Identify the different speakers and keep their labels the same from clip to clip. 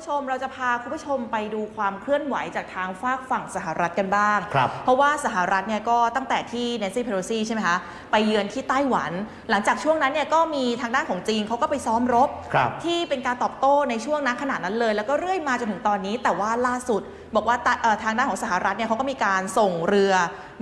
Speaker 1: ผู้ชมเราจะพาคุณผู้ชมไปดูความเคลื่อนไหวจากทางฝากฝั่งสหรัฐกันบ้าง
Speaker 2: ครับ
Speaker 1: เพราะว่าสหรัฐเนี่ยก็ตั้งแต่ที่เนซี่เพโลซีใช่ไหมคะไปเยือนที่ไต้หวัน หลังจากช่วงนั้นเนี่ยก็มีทางด้านของจีนเขาก็ไปซ้อมรบ
Speaker 2: ครับ
Speaker 1: ที่เป็นการตอบโต้ในช่วงนั้นขนาดนั้นเลย แล้วก็เรื่อยมาจนถึงตอนนี้ แต่ว่าล่าสุด บอกว่าตะเอ่อทางด้านของสหรัฐเนี่ยเขาก็มีการส่งเรือ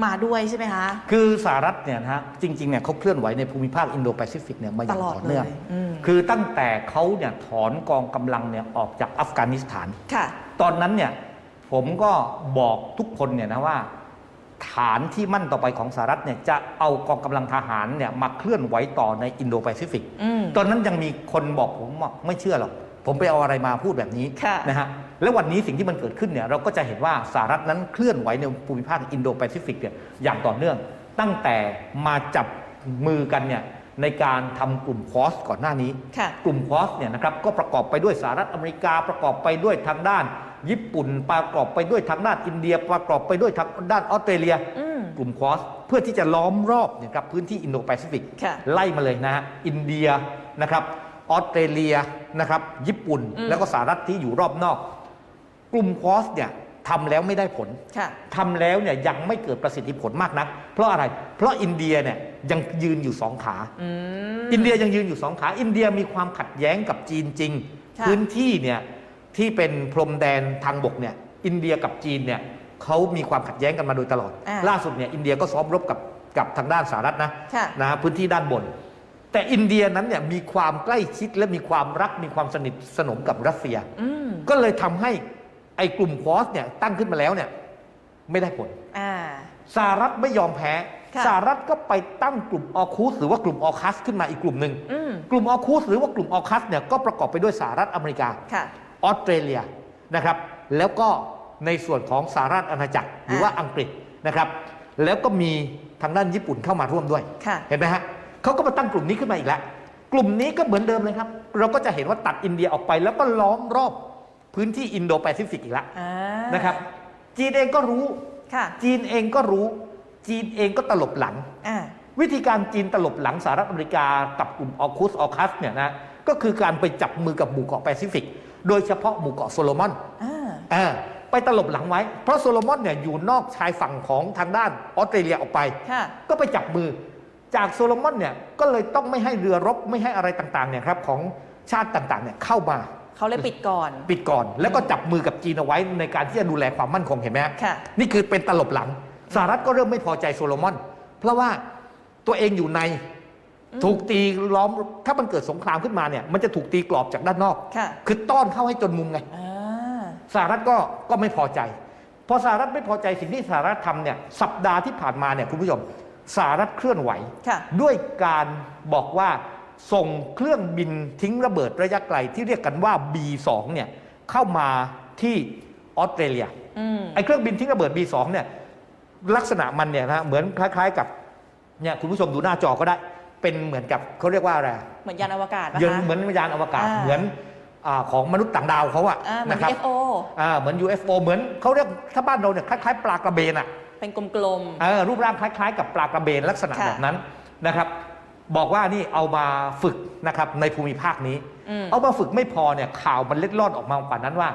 Speaker 1: มาด้วยใช่ไหมคะ
Speaker 2: คือสหรัฐเนี่ยนะฮะจริงๆเนี่ยเขาเคลื่อนไหวในภูมิภาคอินโดแปซิฟิกเนี่ยมาอย่าง
Speaker 1: ตลอด
Speaker 2: ต่อเนื่อง
Speaker 1: เลยอืม
Speaker 2: คือตั้งแต่เขาเนี่ยถอนกองกำลังเนี่ยออกจากอัฟกานิสถาน
Speaker 1: ค่ะ
Speaker 2: ตอนนั้นเนี่ยผมก็บอกทุกคนเนี่ยนะว่า ฐานที่มั่นต่อไปของสหรัฐเนี่ยจะเอากองกำลังทหารเนี่ยมาเคลื่อนไหวต่อในอินโดแปซิฟิก
Speaker 1: อืม
Speaker 2: ตอนนั้นยังมีคนบอกผมว่าไม่เชื่อหรอกผมไปเอาอะไรมาพูดแบบนี้
Speaker 1: ค่ะ
Speaker 2: นะฮะ แล้ววันนี้สิ่งที่มันเกิดขึ้นเนี่ยเราก็จะเห็นว่าสหรัฐนั้นเคลื่อนไหวในภูมิภาคอินโดแปซิฟิกเนี่ยอย่างต่อเนื่อง ตั้งแต่มาจับมือกันเนี่ยในการทำกลุ่มคอสก่อนหน้านี้
Speaker 1: ค่ะ
Speaker 2: กลุ่มคอสเนี่ยนะครับก็ประกอบไปด้วยสหรัฐอเมริกาประกอบไปด้วยทางด้าน ญี่ปุ่นประกอบไปด้วยทางด้านอินเดียประกอบไปด้วยทางด้านออสเตรเลีย
Speaker 1: อืม
Speaker 2: กลุ่มคอสเพื่อที่จะล้อมรอบเนี่ยครับพื้นที่อินโดแปซิฟิก
Speaker 1: ค่ะ
Speaker 2: ไล่มาเลยนะฮะอินเดียนะครับออสเตรเลียนะครับญี่ปุ่น
Speaker 1: อืม
Speaker 2: แล้วก็สหรัฐที่อยู่รอบนอก กลุ่มคอสเนี่ยทำแล้วไม่ได้ผล
Speaker 1: ค่ะ
Speaker 2: ทำแล้วเนี่ยยังไม่เกิดประสิทธิผลมากนัก เพราะอะไร เพราะอินเดียเนี่ยยังยืนอยู่สองขา
Speaker 1: อืม
Speaker 2: อินเดียยังยืนอยู่สองขา อินเดียมีความขัดแย้งกับจีนจริง
Speaker 1: ค่ะ
Speaker 2: พื้นที่เนี่ยที่เป็นพรมแดนทางบกเนี่ยอินเดียกับจีนเนี่ยเขามีความขัดแย้งกันมาโดยตลอด
Speaker 1: อ่า
Speaker 2: ล่าสุดเนี่ยอินเดียก็ซ้อมรบกับกับทางด้านสหรัฐนะ
Speaker 1: ค่ะ
Speaker 2: นะฮะพื้นที่ด้านบน แต่อินเดียนั้นเนี่ยมีความใกล้ชิดและมีความรักมีความสนิทสนมกับรัสเซีย
Speaker 1: อืม
Speaker 2: ก็เลยทำให้ ไอ้กลุ่มควอสเนี่ยตั้งขึ้นมาแล้วเนี่ยไม่ได้ผล
Speaker 1: อ่า
Speaker 2: สหรัฐไม่ยอมแพ้
Speaker 1: ค่ะ
Speaker 2: สหรัฐก็ไปตั้งกลุ่มออคูสหรือว่ากลุ่มออคัสขึ้นมาอีกกลุ่มหนึ่ง
Speaker 1: อืม
Speaker 2: กลุ่มออคูสหรือว่ากลุ่มออคัสเนี่ยก็ประกอบไปด้วยสหรัฐอเมริกา
Speaker 1: ค่ะ
Speaker 2: ออสเตรเลียนะครับ แล้วก็ในส่วนของสหรัฐอาณาจักรหรือว่าอังกฤษนะครับ แล้วก็มีทางด้านญี่ปุ่นเข้ามาร่วมด้วย
Speaker 1: ค่ะ
Speaker 2: เห็นไหมฮะเขาก็มาตั้งกลุ่มนี้ขึ้นมาอีกแล้ว กลุ่มนี้ก็เหมือนเดิมเลยครับ เราก็จะเห็นว่าตัดอินเดียออกไปแล้วก็ล้อมรอบ พื้นที่อินโดแปซิฟิกอีกแล้ว
Speaker 1: อ่า
Speaker 2: นะครับ จีนเองก็รู้
Speaker 1: ค่ะ
Speaker 2: จีนเองก็รู้ จีนเองก็ตลบหลัง
Speaker 1: อ่า
Speaker 2: วิธีการจีนตลบหลังสหรัฐอเมริกากับกลุ่มออคุสออคัสเนี่ยนะก็คือการไปจับมือกับหมู่เกาะแปซิฟิก โดยเฉพาะหมู่เกาะโซโลมอน
Speaker 1: อ่า
Speaker 2: เออไปตลบหลังไว้ เพราะโซโลมอนเนี่ยอยู่นอกชายฝั่งของทางด้านออสเตรเลียออกไป
Speaker 1: ค่ะ
Speaker 2: ก็ไปจับมือจากโซโลมอนเนี่ยก็เลยต้องไม่ให้เรือรบไม่ให้อะไรต่างๆเนี่ยครับของชาติต่างๆเนี่ยเข้ามา
Speaker 1: เขาเลยปิดก่อน
Speaker 2: ปิดก่อน แล้วก็จับมือกับจีนเอาไว้ในการที่จะดูแลความมั่นคงเห็นไหมฮะ
Speaker 1: ค่ะ
Speaker 2: นี่คือเป็นตลบหลังสหรัฐก็เริ่มไม่พอใจโซโลมอน เพราะว่าตัวเองอยู่ใน
Speaker 1: อืม
Speaker 2: ถูกตีล้อมถ้ามันเกิดสงครามขึ้นมาเนี่ยมันจะถูกตีกรอบจากด้านนอก
Speaker 1: ค่ะ
Speaker 2: คือต้อนเข้าให้จนมุมไง
Speaker 1: อ่า
Speaker 2: สหรัฐก็ก็ไม่พอใจ พอสหรัฐไม่พอใจสิ่งที่สหรัฐทำเนี่ยสัปดาห์ที่ผ่านมาเนี่ยคุณผู้ชมสหรัฐเคลื่อนไหว
Speaker 1: ค่ะ
Speaker 2: ด้วยการบอกว่า ส่งเครื่องบินทิ้งระเบิดระยะไกลที่เรียกกันว่า B2 เนี่ยเข้ามาที่ออสเตรเลีย
Speaker 1: อืม
Speaker 2: ไอ้เครื่องบินทิ้งระเบิด B2 เนี่ยลักษณะมันเนี่ยนะเหมือนคล้าย ๆกับเนี่ยคุณผู้ชมดูหน้าจอก็ได้ เป็นเหมือนกับเขาเรียกว่าอะไร
Speaker 1: เหมือนยานอวกาศปะ
Speaker 2: เยืน
Speaker 1: คะ
Speaker 2: เหมือนยานอวกาศ
Speaker 1: อ่า
Speaker 2: เหมือนอาของมนุษย์ต่างดาวเขาอะ
Speaker 1: อ่าเหมือน
Speaker 2: นะครับ
Speaker 1: UFO
Speaker 2: อ่าเหมือน UFO เหมือนเขาเรียกถ้าบ้านเราเนี่ยคล้ายๆ ปลากระเบนอะ
Speaker 1: เป็นกลม
Speaker 2: เออรูปร่างคล้าย ๆ กับปลากระเบนลักษณะ
Speaker 1: ค่ะ
Speaker 2: แบบนั้นนะครับ บอกว่านี่เอามาฝึกนะครับในภูมิภาคนี้
Speaker 1: อืม
Speaker 2: เอามาฝึกไม่พอเนี่ยข่าวมันเล็ดลอดออกมากว่านั้นว่า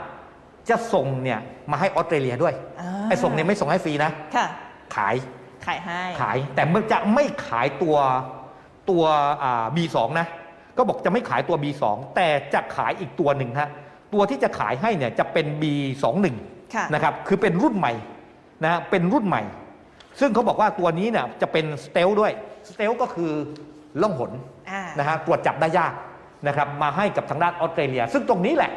Speaker 2: จะส่งเนี่ยมาให้ออสเตรเลียด้วย
Speaker 1: อ่า
Speaker 2: ไอ้ส่งเนี่ยไม่ส่งให้ฟรีนะ
Speaker 1: ๆค่ะ
Speaker 2: ขาย
Speaker 1: ขายให้
Speaker 2: ขายแต่มันจะไม่ขายตัวตัวอ่า B2 นะก็บอกจะไม่ขายตัว B2 แต่จะขายอีกตัวหนึ่งฮะตัวที่จะขายให้เนี่ยจะเป็น B21
Speaker 1: ค่ะ
Speaker 2: นะครับคือเป็นรุ่นใหม่นะฮะเป็นรุ่นใหม่ ซึ่งเขาบอกว่าตัวนี้เนี่ยจะเป็นสเตลด้วยสเตลก็คือ ล่องหน
Speaker 1: อ่า
Speaker 2: นะฮะตรวจจับได้ยากนะครับมาให้กับทางด้านออสเตรเลีย ซึ่งตรงนี้แหละ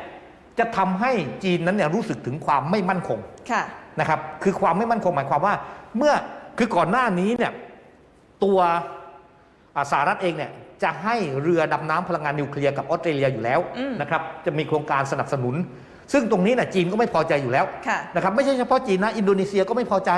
Speaker 2: จะทำให้จีนนั้นเนี่ยรู้สึกถึงความไม่มั่นคง
Speaker 1: ค่ะ
Speaker 2: นะครับคือความไม่มั่นคงหมายความว่า เมื่อคือก่อนหน้านี้เนี่ยตัวอ่าสหรัฐเองเนี่ยจะให้เรือดำน้ำพลังงานนิวเคลียร์กับออสเตรเลียอยู่แล้ว
Speaker 1: อืม
Speaker 2: นะครับจะมีโครงการสนับสนุน ซึ่งตรงนี้นะจีนก็ไม่พอใจอยู่แล้ว
Speaker 1: ค่ะ
Speaker 2: นะครับไม่ใช่เฉพาะจีนนะอินโดนีเซียก็ไม่พอใจ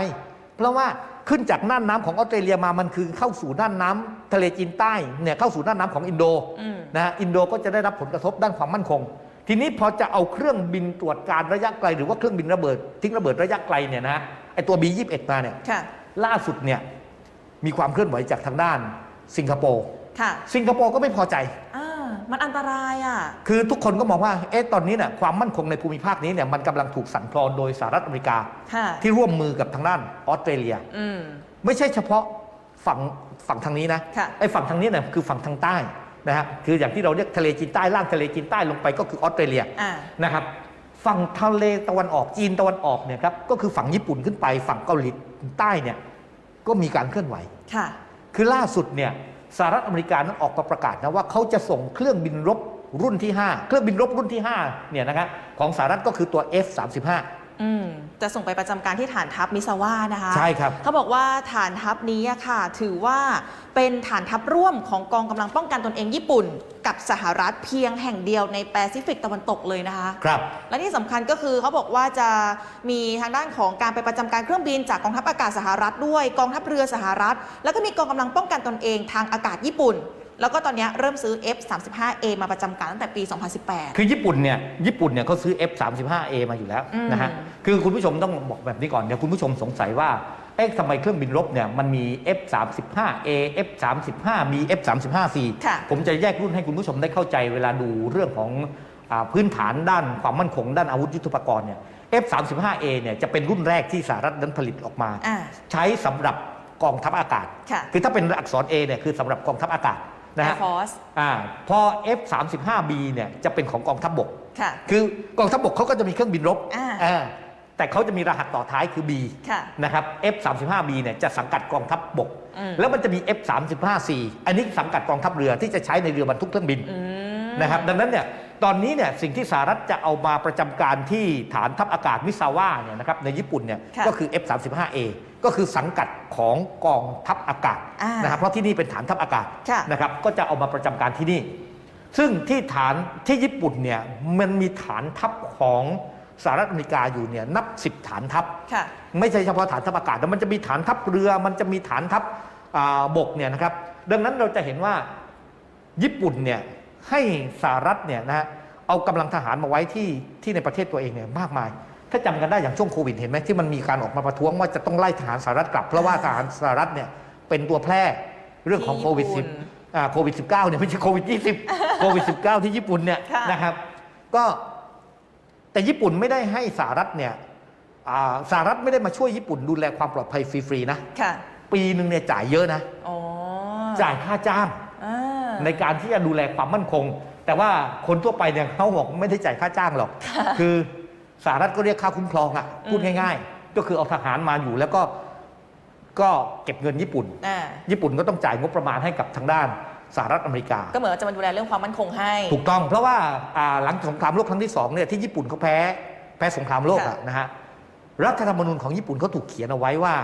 Speaker 2: เพราะว่า ขึ้นจากน่านน้ำของออสเตรเลียมามันคือเข้าสู่น่านน้ำทะเลจีนใต้เนี่ยเข้าสู่น่านน้ำของอินโด
Speaker 1: อืม
Speaker 2: นะฮะอินโดก็จะได้รับผลกระทบด้านความมั่นคง ทีนี้พอจะเอาเครื่องบินตรวจการระยะไกล หรือว่าเครื่องบินระเบิด ทิ้งระเบิดระยะไกลเนี่ยนะไอตัว B21 มาเนี่ย
Speaker 1: ค่ะ
Speaker 2: ล่าสุดเนี่ยมีความเคลื่อนไหวจากทางด้านสิงคโปร์
Speaker 1: ค่ะ
Speaker 2: สิงคโปร์ก็ไม่พอใจ
Speaker 1: อ่า มันอันตรายอะ
Speaker 2: คือทุกคนก็มองว่า เอ๊ะ ตอนนี้เนี่ยความมั่นคงในภูมิภาคนี้เนี่ยมันกำลังถูกสั่นคลอนโดยสหรัฐอเมริกา
Speaker 1: ค่ะ
Speaker 2: ที่ร่วมมือกับทางด้านออสเตรเลีย
Speaker 1: อืม
Speaker 2: ไม่ใช่เฉพาะฝั่งฝั่งทางนี้นะ
Speaker 1: ค่ะ
Speaker 2: ไอ้ฝั่งทางนี้เนี่ยคือฝั่งทางใต้นะฮะคืออย่างที่เราเรียกทะเลจีนใต้ล่างทะเลจีนใต้ลงไปก็คือออสเตรเลีย
Speaker 1: อ่า
Speaker 2: นะครับฝั่งทะเลตะวันออกจีนตะวันออกเนี่ยครับก็คือฝั่งญี่ปุ่นขึ้นไปฝั่งเกาหลีใต้เนี่ยก็มีการเคลื่อนไหว
Speaker 1: ค่ะ
Speaker 2: คือล่าสุดเนี่ย สหรัฐอเมริกานั้นออกมาประกาศนะว่าเขาจะส่งเครื่องบินรบรุ่นที่ 5 เครื่องบินรบรุ่นที่5เนี่ยนะครับของสหรัฐก็คือตัว F35
Speaker 1: อืมจะส่งไปประจำการที่ฐานทัพมิซาว่านะคะ
Speaker 2: ใช่ครับ
Speaker 1: เขาบอกว่าฐานทัพนี้อะค่ะ ถือว่าเป็นฐานทัพร่วมของกองกำลังป้องกันตนเองญี่ปุ่น กับสหรัฐเพียงแห่งเดียวในแปซิฟิกตะวันตกเลยนะคะ
Speaker 2: ครับ
Speaker 1: และที่สำคัญก็คือเขาบอกว่าจะมีทางด้านของการไปประจำการเครื่องบินจากกองทัพอากาศสหรัฐด้วยกองทัพเรือสหรัฐ แล้วก็มีกองกำลังป้องกันตนเองทางอากาศญี่ปุ่น แล้วก็ตอนนี้เริ่มซื้อ F35A มาประจำการตั้งแต่ปี 2018
Speaker 2: คือญี่ปุ่นเนี่ยญี่ปุ่นเนี่ยเขาซื้อ F35A มาอยู่แล้ว
Speaker 1: อืม
Speaker 2: นะฮะคือคุณผู้ชมต้องบอกแบบนี้ก่อนเดี๋ยวคุณผู้ชมสงสัยว่าเอ๊ะทำไมเครื่องบินรบเนี่ยมันมี F35A F35 มี F35C
Speaker 1: ค่ะ
Speaker 2: ผมจะแยกรุ่นให้คุณผู้ชมได้เข้าใจเวลาดูเรื่องของอาพื้นฐานด้านความมั่นคงด้านอาวุธยุทโธปกรณ์เนี่ย F35A เนี่ยจะเป็นรุ่นแรกที่สหรัฐนั้นผลิตออกมา
Speaker 1: อ่า
Speaker 2: ใช้สำหรับกองทัพอากาศ
Speaker 1: ค่ะ
Speaker 2: คือถ้าเป็นอักษร A เนี่ยคือสำหรับกองทัพอากาศ นะ
Speaker 1: Air
Speaker 2: ฮะ
Speaker 1: Force
Speaker 2: อ่าพอ F35B เนี่ยจะเป็นของกองทัพบก
Speaker 1: ค่ะ
Speaker 2: คือกองทัพบกเขาก็จะมีเครื่องบินรบ
Speaker 1: อ่า
Speaker 2: อ่าแต่เขาจะมีรหัสต่อท้ายคือ B
Speaker 1: ค่ะ
Speaker 2: นะครับ F35B เนี่ยจะสังกัดกองทัพบก
Speaker 1: อืม
Speaker 2: แล้วมันจะมี F35C อันนี้สังกัดกองทัพเรือที่จะใช้ในเรือบรรทุกเครื่องบิน
Speaker 1: อืม
Speaker 2: นะครับดังนั้นเนี่ยตอนนี้เนี่ยสิ่งที่สหรัฐจะเอามาประจำการที่ฐานทัพอากาศมิซาวะเนี่ยนะครับในญี่ปุ่นเนี่ย
Speaker 1: ค่ะ
Speaker 2: ก็คือ F35A ก็คือสังกัดของกองทัพอากาศ
Speaker 1: อ่าน
Speaker 2: นะครับเพราะที่นี่เป็นฐานทัพอากาศ
Speaker 1: ค่ะ
Speaker 2: นะครับก็จะเอามาประจำการที่นี่ ซึ่งที่ฐานที่ญี่ปุ่นเนี่ยมันมีฐานทัพของสหรัฐอเมริกาอยู่เนี่ยนับสิบฐานทัพ
Speaker 1: ค่ะ
Speaker 2: ไม่ใช่เฉพาะฐานทัพอากาศแต่มันจะมีฐานทัพเรือ มันจะมีฐานทัพอ่าบกเนี่ยนะครับ ดังนั้นเราจะเห็นว่าญี่ปุ่นเนี่ยให้สหรัฐเนี่ยนะฮะเอากำลังทหารมาไว้ที่ที่ในประเทศตัวเองเนี่ยมากมาย ถ้าจำกันได้อย่างช่วงโควิดเห็นไหมที่มันมีการออกมาประท้วงว่าจะต้องไล่ทหารสหรัฐกลับ เพราะว่าทหารสหรัฐเนี่ยเป็นตัวแพร่เรื่องของโควิด
Speaker 1: ที่
Speaker 2: 10
Speaker 1: ญี่ปุ่น
Speaker 2: อ่าโควิด19เนี่ยไม่ใช่โควิด20โควิด19ที่ญี่ปุ่นเนี่ย
Speaker 1: ค่ะ
Speaker 2: นะครับ ก็แต่ญี่ปุ่นไม่ได้ให้สหรัฐเนี่ยอ่าสหรัฐไม่ได้มาช่วยญี่ปุ่นดูแลความปลอดภัยฟรีๆนะ
Speaker 1: ค่ะ
Speaker 2: ปีหนึ่งเนี่ยจ่ายเยอะนะ
Speaker 1: อ๋อ
Speaker 2: จ่ายค่าจ้าง
Speaker 1: อ่า
Speaker 2: ในการที่จะดูแลความมั่นคง แต่ว่าคนทั่วไปเนี่ยเขาบอกไม่ได้จ่ายค่าจ้างหรอก คือ สหรัฐก็เรียกค่าคุ้มครองอะ่ะพูด
Speaker 1: อืม
Speaker 2: ง่าย ๆ ก็คือเอาทหารมาอยู่แล้วก็ก็เก็บเงินญี่ปุ่น
Speaker 1: อ่า
Speaker 2: ญี่ปุ่นก็ต้องจ่ายงบประมาณให้กับทางด้านสหรัฐอเมริกา
Speaker 1: ก็เหมือนว่าจะมาดูแลเรื่องความมั่นคงให้
Speaker 2: ถูกต้องเพราะว่าอ่าหลังสงครามโลกครั้งที่สองเนี่ยที่ญี่ปุ่นเขาแพ้แพ้สงครามโลกอะ
Speaker 1: ค่ะ
Speaker 2: นะฮะรัฐธรรมนูญของญี่ปุ่นเขาถูกเขียนเอาไว้ว่า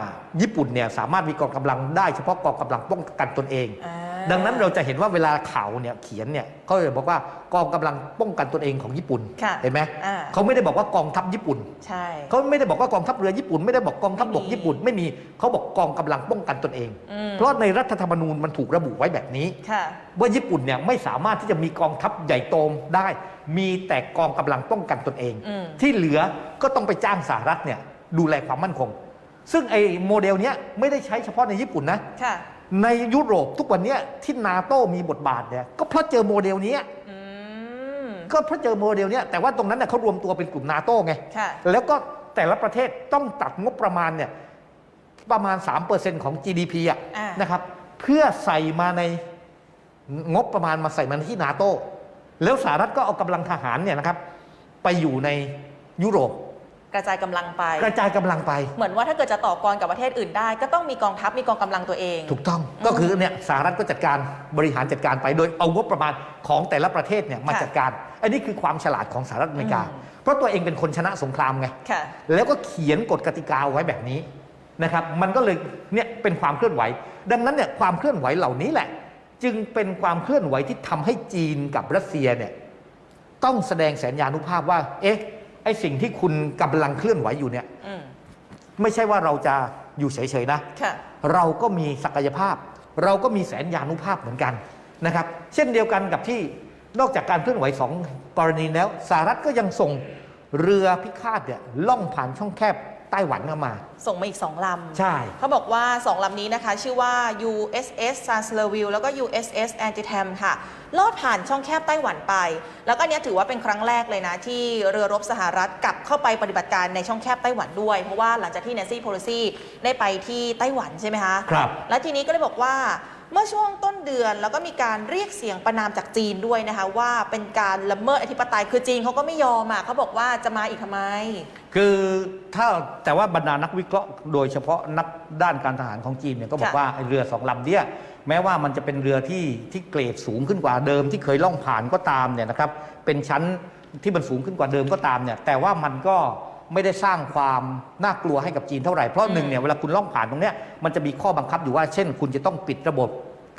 Speaker 2: ญี่ปุ่นเนี่ยสามารถมีกองกำลังได้เฉพาะกองกำลังป้องกันตนเอง
Speaker 1: อ่า
Speaker 2: ดังนั้นเราจะเห็นว่าเวลาข่าวเนี่ยเขียนเนี่ยเขาจะบอกว่ากองกำลังป้องกันตนเองของญี่ปุ่น
Speaker 1: ค่ะ
Speaker 2: เห็นไหม
Speaker 1: อ่า
Speaker 2: เขาไม่ได้บอกว่ากองทัพญี่ปุ่น
Speaker 1: ใช่
Speaker 2: เขาไม่ได้บอกว่ากองทัพเรือญี่ปุ่นไม่ได้บอกกองทัพบก
Speaker 1: ไม่มี
Speaker 2: ญี่ปุ่นไม่มีเขาบอกกองกำลังป้องกันตนเอง
Speaker 1: อืม
Speaker 2: เพราะในรัฐธรรมนูญมันถูกระบุไว้แบบนี้
Speaker 1: ค่ะ
Speaker 2: ว่าญี่ปุ่นเนี่ยไม่สามารถที่จะมีกองทัพใหญ่โตได้ มีแต่กองกำลังป้องกันตนเอง
Speaker 1: อืม
Speaker 2: ที่เหลือก็ต้องไปจ้างสหรัฐเนี่ยดูแลความมั่นคง ซึ่งไอ้โมเดลเนี้ยไม่ได้ใช้เฉพาะในญี่ปุ่นนะ
Speaker 1: ค่ะ
Speaker 2: ในยุโรปทุกวันเนี้ยที่นาโต้มีบทบาทเนี่ยก็เพราะเจอโมเดลเนี้ย
Speaker 1: อืม
Speaker 2: ก็เพราะเจอโมเดลเนี้ยแต่ว่าตรงนั้นเน่ยเขารวมตัวเป็นกลุ่มนาโต้ไง
Speaker 1: ค่ะ
Speaker 2: แล้วก็แต่ละประเทศต้องตัดงบประมาณเนี่ยประมาณ 3%ของ GDP อะ
Speaker 1: อ่าน
Speaker 2: นะครับ เพื่อใส่มาในงบประมาณมาใส่มาที่นาโต้แล้วสหรัฐก็เอากำลังทหารเนี่ยนะครับ ไปอยู่ในยุโรป
Speaker 1: กระจายกำลังไป
Speaker 2: กระจายกำลังไป
Speaker 1: เหมือนว่าถ้าเกิดจะต่อกรกับประเทศอื่นได้ ก็ต้องมีกองทัพมีกองกำลังตัวเอง
Speaker 2: ถูกต้องก็คือเนี่ยสหรัฐก็จัดการบริหารจัดการไปโดยเอางบประมาณของแต่ละประเทศเนี่ยมา
Speaker 1: ค่ะ
Speaker 2: จัดการ อันนี้คือความฉลาดของสหรัฐอเมริกา
Speaker 1: อืม
Speaker 2: เพราะตัวเองเป็นคนชนะสงครามไง
Speaker 1: ค่ะ
Speaker 2: แล้วก็เขียนกฎกติกาเอาไว้แบบนี้นะครับ มันก็เลยเนี่ยเป็นความเคลื่อนไหว ดังนั้นเนี่ยความเคลื่อนไหวเหล่านี้แหละ จึงเป็นความเคลื่อนไหวที่ทำให้จีนกับรัสเซียเนี่ยต้องแสดงแสนยานุภาพว่า เอ๊ะ ไอสิ่งที่คุณกำลังเคลื่อนไหวอยู่เนี่ย
Speaker 1: อืม
Speaker 2: ไม่ใช่ว่าเราจะอยู่เฉยๆนะ
Speaker 1: ค่ะ
Speaker 2: เราก็มีศักยภาพ เราก็มีแสนยานุภาพเหมือนกันนะครับ เช่นเดียวกันกับที่นอกจากการเคลื่อนไหวสองกรณีแล้วสหรัฐก็ยังส่งเรือพิฆาตเนี่ยล่องผ่านช่องแคบไต้หวันเข้ามา
Speaker 1: ส่งมาอีก 2 ลำ
Speaker 2: ใช่
Speaker 1: เขาบอกว่า 2 ลำนี้นะคะ ชื่อว่า USS s a n s l e r v i l l e แล้วก็ USS Antietam ค่ะ ลอดผ่านช่องแคบไต้หวันไป แล้วก็อันเนี้ยถือว่าเป็นครั้งแรกเลยนะ ที่เรือรบสหรัฐกลับเข้าไปปฏิบัติการในช่องแคบไต้หวันด้วย เพราะว่าหลังจากที่เนซี่โพลิซีได้ไปที่ไต้หวันใช่ไหมคะ
Speaker 2: ครับ
Speaker 1: และทีนี้ก็เลยบอกว่า เมื่อช่วงต้นเดือนแล้วก็มีการเรียกเสียงประนามจากจีนด้วยนะคะว่าเป็นการละเมิดอธิปไตยคือจีนเขาก็ไม่ยอมอะเขาบอกว่าจะมาอีกทำไม
Speaker 2: คือถ้าแต่ว่าบรรดานักวิเคราะห์โดยเฉพาะนักด้านการทหารของจีนเนี่ยก็บอก
Speaker 1: ค่ะ
Speaker 2: ว่าไอ้เรือสองลำเนี่ยแม้ว่ามันจะเป็นเรือที่ที่เกรดสูงขึ้นกว่าเดิมที่เคยล่องผ่านก็ตามเนี่ยนะครับเป็นชั้นที่มันสูงขึ้นกว่าเดิมก็ตามเนี่ยแต่ว่ามันก็ ไม่ได้สร้างความน่ากลัวให้กับจีนเท่าไหร่ เพราะหนึ่งเนี่ยเวลาคุณล่องผ่านตรงเนี้ยมันจะมีข้อบังคับอยู่ว่า เช่น คุณจะต้องปิดระบบ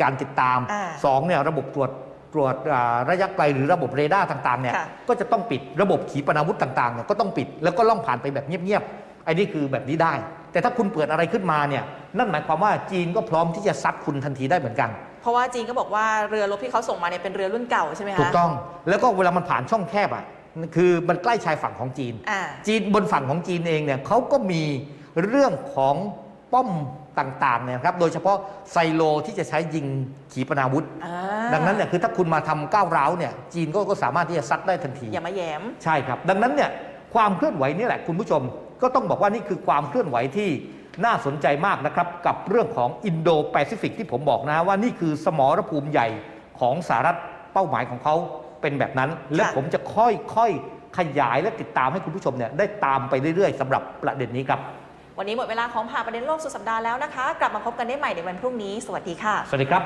Speaker 2: การติดตาม
Speaker 1: อ่า
Speaker 2: สองเนี่ยระบบตรวจตรวจอ่าระยะไกลหรือระบบเรดาร์ต่างๆเนี่ย
Speaker 1: ค่ะ
Speaker 2: ก็จะต้องปิดระบบขีปนาวุธต่างๆเนี่ยก็ต้องปิดแล้วก็ล่องผ่านไปแบบเงียบๆไอ้นี่คือแบบนี้ได้ แต่ถ้าคุณเปิดอะไรขึ้นมาเนี่ยนั่นหมายความว่าจีนก็พร้อมที่จะซัดคุณทันทีได้เหมือนกัน
Speaker 1: เพราะว่าจีนก็บอกว่าเรือรบที่เขาส่งมาเนี่ยเป็นเรือรุ่นเก่าใช่ไหมคะ
Speaker 2: ถูกต้องแล้วก็เวลามันผ่านช่องแคบอะ คือมันใกล้ชายฝั่งของจีน
Speaker 1: อ่า
Speaker 2: จีนบนฝั่งของจีนเองเนี่ยเขาก็มีเรื่องของป้อมต่างๆเนี่ยครับโดยเฉพาะไซโลที่จะใช้ยิงขีปนาวุธ
Speaker 1: อ่า
Speaker 2: ดังนั้นเนี่ยคือถ้าคุณมาทำก้าวร้าวเนี่ยจีนก็ก็สามารถที่จะซัดได้ทันที
Speaker 1: อย่ามาแย้ม
Speaker 2: ใช่ครับ ดังนั้นเนี่ยความเคลื่อนไหวนี่แหละคุณผู้ชม ก็ต้องบอกว่านี่คือความเคลื่อนไหวที่น่าสนใจมากนะครับ กับเรื่องของอินโดแปซิฟิกที่ผมบอกนะว่านี่คือสมรภูมิใหญ่ของสหรัฐเป้าหมายของเขา เป็นแบบนั้น และ
Speaker 1: ค่ะ
Speaker 2: ผมจะค่อยๆขยายและติดตามให้คุณผู้ชมเนี่ยได้ตามไปเรื่อยๆสำหรับประเด็นนี้ครับ
Speaker 1: วันนี้หมดเวลาของผ่าประเด็นโลกสุดสัปดาห์แล้วนะคะ กลับมาพบกันได้ใหม่ในวันพรุ่งนี้ สวัสดีค่ะ
Speaker 2: สวัสดีครับ